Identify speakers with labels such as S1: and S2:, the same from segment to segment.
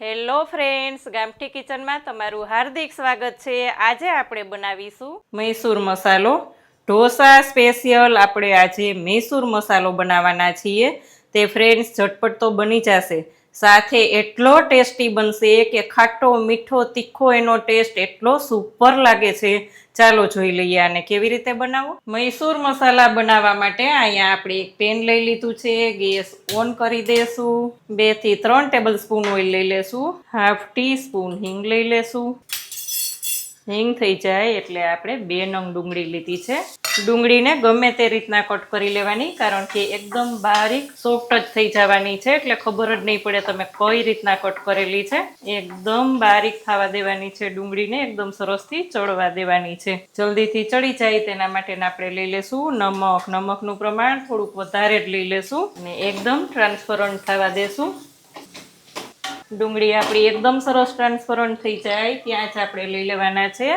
S1: Hello friends, ગામઠી કિચનમાં તમારું હાર્દિક સ્વાગત છે. આજે આપણે બનાવીશું મૈસૂર મસાલો. ઢોસા સ્પેશિયલ આપણે આજે મૈસૂર મસાલો બનાવવાના છીએ. તે ફ્રેન્ડ્સ, ઝટપટ તો બની જશે. સાથે એટલો ટેસ્ટી બનશે કે ખાટો, મીઠો, તીખો એનો ટેસ્ટ એટલો સુપર લાગે છે. ચાલો જોઈ લઈએ આને કેવી રીતે બનાવો મૈસૂર મસાલા બનાવવા માટે અહીંયા આપણે એક પેન લઈ લીધું છે, ગેસ ઓન કરી દેશું. બેથી ત્રણ ટેબલ સ્પૂન ઓઇલ લઈ લેશું. હાફ ટી સ્પૂન હિંગ લઈ લેશું. હિંગ થઈ જાય એટલે આપણે બે નંગ ડુંગળી લીધી છે. ડુંગળીને ગમે તે રીતના કટ કરી લેવાની, કારણ કે એકદમ બારીક સોફ્ટ જ થઈ જવાની છે, એટલે ખબર જ નહીં પડે તમે કઈ રીતના કટ કરેલી છે. એકદમ બારીક થવા દેવાની છે ડુંગળીને, એકદમ સરસથી ચડવા દેવાની છે. જલ્દીથી ચડી જાય તેના માટે આપણે લઈ લેશું નમક. નમકનું પ્રમાણ થોડુંક વધારે જ લઈ લેશું અને એકદમ ટ્રાન્સપરન્ટ થવા દેશું. ડુંગળી આપણી એકદમ સરસ ટ્રાન્સપરન્ટ થઈ જાય. ત્યાં જ આપણે લઈ લેવાના છે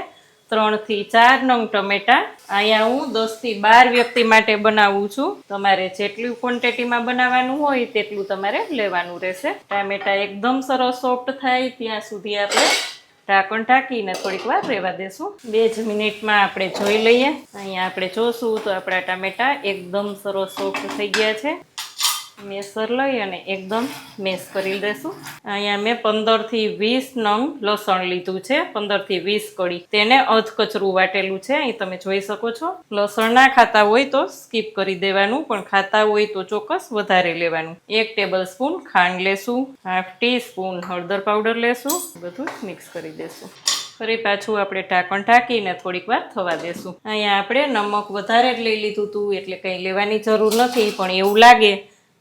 S1: ત્રણથી ચાર નંગ ટમેટા. અહીંયા હું દસથી બાર વ્યક્તિ માટે બનાવું છું. તમારે જેટલું ક્વોન્ટિટીમાં બનાવવાનું હોય તેટલું તમારે લેવાનું રહેશે. ટામેટા એકદમ સરસ સોફ્ટ થાય. ત્યાં સુધી આપણે ઢાંકણ ઢાંકીને થોડીક વાર રહેવા દેશું. બે જ મિનિટમાં આપણે જોઈ લઈએ. અહીંયા આપણે જોશું તો આપણા ટામેટા એકદમ સરસ સોફ્ટ થઈ ગયા છે. મેસર લઈ અને એકદમ મેસ કરી દેશું. અહીંયા મેં પંદરથી વીસ નંગ લસણ લીધું છે. પંદરથી વીસ કળી. તેને અધકચરું વાટેલું છે. અહીં તમે જોઈ શકો છો. લસણ ના ખાતા હોય તો સ્કીપ કરી દેવાનું, પણ ખાતા હોય તો ચોક્કસ વધારે લેવાનું. એક ટેબલ સ્પૂન ખાંડ લેશું. હાફ ટી સ્પૂન હળદર પાવડર લેશું. બધું મિક્સ કરી દેશું. ફરી પાછું આપણે ઢાંકણ ઢાંકીને થોડીક વાર થવા દેશું. અહીંયા આપણે નમક વધારે લઈ લીધું હતું એટલે કંઈ લેવાની જરૂર નથી, પણ એવું લાગે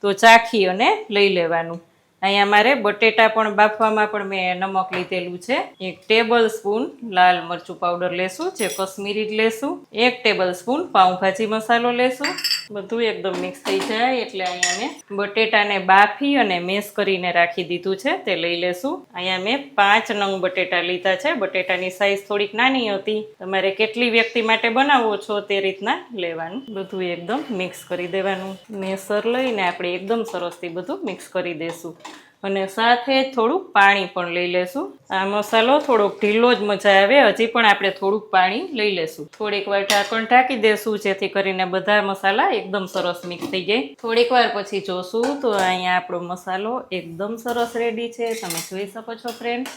S1: તો ચાખી અને લઈ લેવાનું. અહીંયા મારે બટેટા પણ બાફવામાં પણ મેં નમક લીધેલું છે. એક ટેબલ સ્પૂન લાલ મરચું પાવડર લેશું, જે કશ્મીરી લેશું. એક ટેબલ સ્પૂન પાઉંભાજી મસાલો લેશું. બધું એકદમ મિક્સ થઈ જાય એટલે અહીંયા મેં બટેટાને બાફી અને મેસ કરીને રાખી દીધું છે, તે લઈ લેશું. અહીંયા મેં પાંચ નંગ બટેટા લીધા છે. બટેટાની સાઈઝ થોડીક નાની હતી. તમારે કેટલી વ્યક્તિ માટે બનાવો છો તે રીતના લેવાનું. બધું એકદમ મિક્સ કરી દેવાનું. મેસર લઈને આપણે એકદમ સરસથી બધું મિક્સ કરી દેશું. અને સાથે થોડુંક પાણી પણ લઈ લેશું. આ મસાલો થોડોક ઢીલો જ મજા આવે, હજી પણ આપણે થોડુંક પાણી લઈ લેશું. થોડીક વાર ઢાંકણ ઢાંકી દેશું, જેથી કરીને બધા મસાલા એકદમ સરસ મિક્સ થઈ જાય. થોડીક વાર પછી જોશું તો અહીંયા આપણો મસાલો એકદમ સરસ રેડી છે. તમે જોઈ શકો છો ફ્રેન્ડ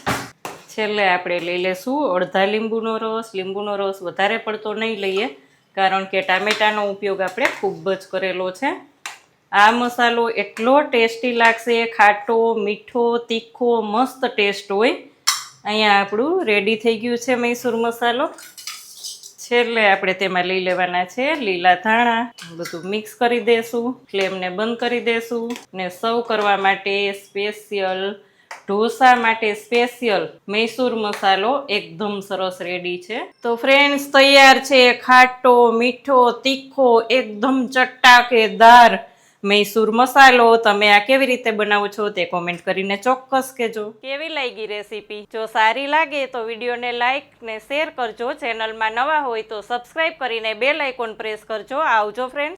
S1: છેલ્લે આપણે લઈ લેશું અડધા લીંબુનો રસ. લીંબુનો રસ વધારે પડતો નહીં લઈએ, કારણ કે ટામેટાનો ઉપયોગ આપણે ખૂબ જ કરેલો છે. આ મસાલો એટલો ટેસ્ટી લાગશે, ખાટો, મીઠો, તીખો, મસ્ત ટેસ્ટ હોય. અહીંયા આપણું રેડી થઈ ગયું છે મૈસૂર મસાલો. છેલ્લે આપણે તેમાં લઈ લેવાના છે લીલા ધાણા. બધું મિક્સ કરી દેશું, ફ્લેમને બંધ કરી દેશું ને સર્વ કરવા માટે સ્પેશિયલ, ઢોસા માટે સ્પેશિયલ મૈસૂર મસાલો એકદમ સરસ રેડી છે. તો ફ્રેન્ડ્સ તૈયાર છે ખાટો, મીઠો, તીખો, એકદમ ચટાકેદાર મૈસૂર મસાલો, તમે આ કેવી રીતે બનાવો છો તે કોમેન્ટ કરીને ચોક્કસ કહેજો. કેવી લાગી રેસીપી? જો સારી લાગે તો વિડીયોને લાઇક ને શેર કરજો. ચેનલમાં નવા હોય તો સબસ્ક્રાઈબ કરીને બેલ આઇકોન પ્રેસ કરજો. આવજો ફ્રેન્ડ